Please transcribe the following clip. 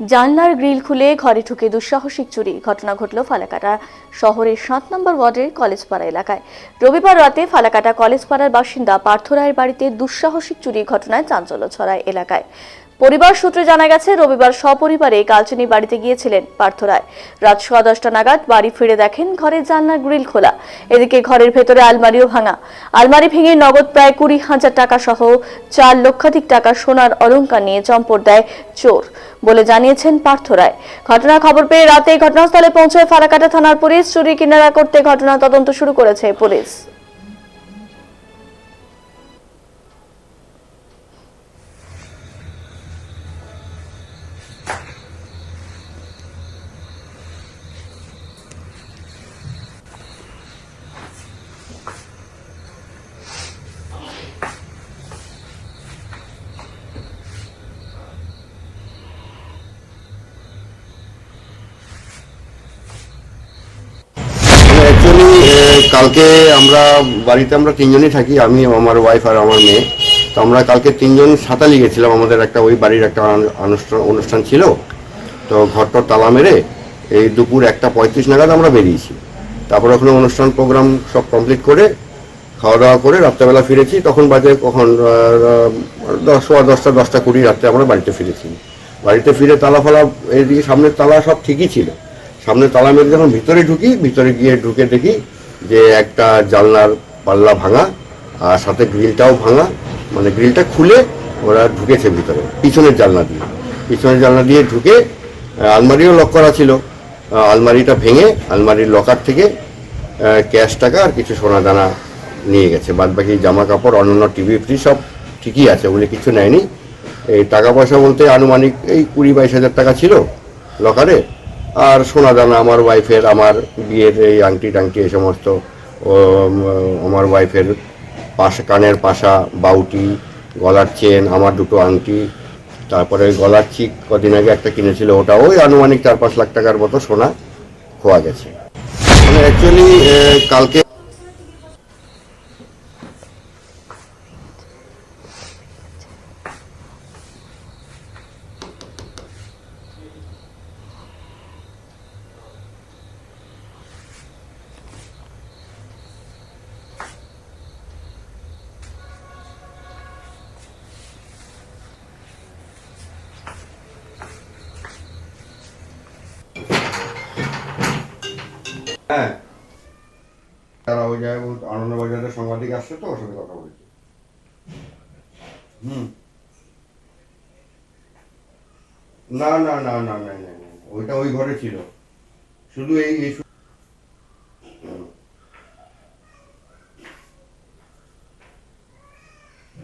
জানলার গ্রিল খুলে ঘরে ঢুকে দুঃসাহসিক চুরি। ঘটনা ঘটল ফালাকাটা শহরের সাত নম্বর ওয়ার্ডের কলেজপাড়া এলাকায়। রবিবার রাতে ফালাকাটা কলেজপাড়ার বাসিন্দা পার্থ রায়ের বাড়িতে দুঃসাহসিক চুরি ঘটনায় চাঞ্চল্য ছড়ায় এলাকায়। পরিবার সূত্রে জানা গেছে, রবিবার সপরিবারে কালচিনি বাড়িতে গিয়েছিলেন পার্থ রায়। রাত সোয়া দশটা নাগাদ বাড়ি ফিরে দেখেন ঘরের জানলার গ্রিল খোলা। এদিকে ঘরের ভেতরে আলমারিও ভাঙা। আলমারি ভেঙে নগদ প্রায় কুড়ি হাজার টাকা সহ চার লক্ষাধিক টাকা সোনার অলংকার নিয়ে চম্পট দেয় চোর বলে জানিয়েছেন পার্থ রায়। ঘটনার খবর পেয়ে রাতে ঘটনাস্থলে পৌঁছয় ফারাকাটা থানার পুলিশ। চুরি কিনারা করতে ঘটনা তদন্ত শুরু করেছে পুলিশ। কালকে আমরা বাড়িতে আমরা তিনজনই থাকি, আমি, আমার ওয়াইফ আর আমার মেয়ে। তো আমরা কালকে তিনজন সাঁতালি গেছিলাম, আমাদের একটা ওই বাড়ির একটা অনুষ্ঠান অনুষ্ঠান ছিল। তো ঘরটর তালা মেরে এই দুপুর একটা পঁয়ত্রিশ নাগাদ আমরা বেরিয়েছি। তারপর ওখানে অনুষ্ঠান প্রোগ্রাম সব কমপ্লিট করে খাওয়া দাওয়া করে রাত্রেবেলা ফিরেছি। তখন বাজে কখন দশ, সোয়া দশটা দশটা কুড়ি রাত্রে আমরা বাড়িতে ফিরেছি। বাড়িতে ফিরে তালা ফালা, এদিকে সামনের তালা সব ঠিকই ছিল। সামনে তালা মেরে যখন ভিতরে ঢুকি, ভিতরে গিয়ে ঢুকে দেখি যে একটা জানলার পাল্লা ভাঙা আর সাথে গ্রিলটাও ভাঙা মানে গ্রিলটা খুলে ওরা ঢুকেছে ভিতরে, পিছনের জানলা দিয়ে। পিছনের জানলা দিয়ে ঢুকে আলমারিও লক করা ছিল। আলমারিটা ভেঙে আলমারির লকার থেকে ক্যাশ টাকা আর কিছু সোনা দানা নিয়ে গেছে। বাদ বাকি জামা কাপড় অন্যান্য টিভি ফ্রি সব ঠিকই আছে ওগুলি কিছু নেয়নি। এই টাকা পয়সা বলতে আনুমানিক এই কুড়ি বাইশ হাজার টাকা ছিল লকারে আর সোনা দানা, আমার ওয়াইফের আমার বিয়ের এই আংটি টাংটি, এই সমস্ত আমার ওয়াইফের পাশা, কানের পাশা, বাউটি, গলার চেন আমার দুটো আংটি, তারপরে গলার চিক কদিন আগে একটা কিনেছিল, ওটা ওই আনুমানিক চার পাঁচ লাখ টাকার মতো সোনা খোয়া গেছে। মানে অ্যাকচুয়ালি কালকে হ্যাঁ। তারা ওই জায়গায় আনন্দবাজারের সাংবাদিক আসছে তো, ওর সাথে কথা বলছি। হুম। না না না না না না ওইটা ওই ঘরে ছিল। শুধু এই